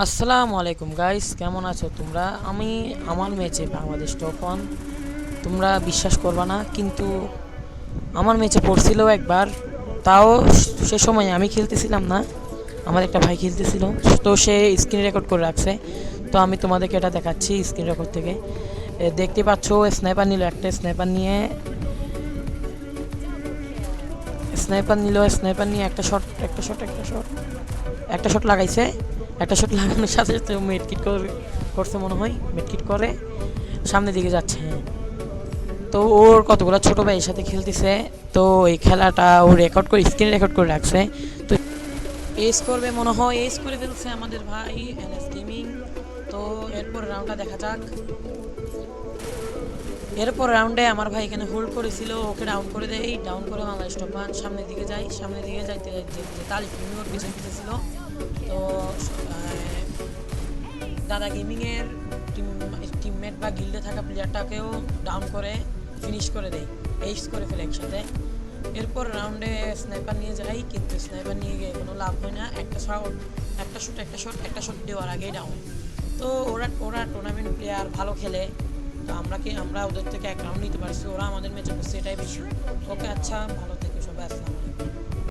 আসসালামু আলাইকুম গাইস, কেমন আছো তোমরা? আমি আমার ম্যাচে বাংলাদেশ টপ ওয়ান তোমরা বিশ্বাস করবা না, কিন্তু আমার ম্যাচে পড়ছিল একবার। তাও সে সময় আমি খেলতেছিলাম না, আমার একটা ভাই খেলতেছিল। তো সে স্ক্রিন রেকর্ড করে রাখছে। তো আমি তোমাদেরকে এটা দেখাচ্ছি স্ক্রিন রেকর্ড থেকে। দেখতে পাচ্ছ স্নাইপার নিল একটা স্নাইপার নিয়ে স্নাইপার নিল স্নাইপার নিয়ে একটা শট একটা শট একটা শট একটা শট লাগাইছে। একটা শট লাগানোর সাথে সাথে মেডকিট করে, করছে মনে হয় মেডকিট করে, সামনের দিকে যাচ্ছে। তো ওর কতগুলো ছোট ভাইয়ের সাথে খেলতেছে, তো এই খেলাটা ও রেকর্ড করে স্ক্রিন রেকর্ড করে রাখছে। তো এস করবে মনে হয় এস করে ফেলছে আমাদের ভাই এনএস গেমিং তো এরপর রাউন্ডটা দেখা যাক। এরপর রাউন্ডে আমার ভাই এখানে হোল্ড করেছিল, ওকে ডাউন করে দেই ডাউন করে বাংলাদেশ টপ সামনের দিকে যাই সামনের দিকে যাইতে যাইতে তালিফ ওর ছিল তো দাদা গেমিংয়ের টিম টিমমেট বা গিল্ডে থাকা প্লেয়ারটাকেও ডাউন করে ফিনিশ করে দেয় এইস করে ফেলে একসাথে। এরপর রাউন্ডে স্নাইপার নিয়ে যাই কিন্তু স্নাইপার নিয়ে গিয়ে কোনো লাভ হয় না। একটা শট একটা শট একটা শট একটা শট দেওয়ার আগেই ডাউন তো ওরা ওরা টুর্নামেন্ট প্লেয়ার ভালো খেলে। তো আমরা কি, আমরা ওদের থেকে এক রাউন্ড নিতে পারছি, ওরা আমাদের ম্যাচে করছে, এটাই বেশি। ওকে আচ্ছা ভালো থেকে সবাই আলাইকুম।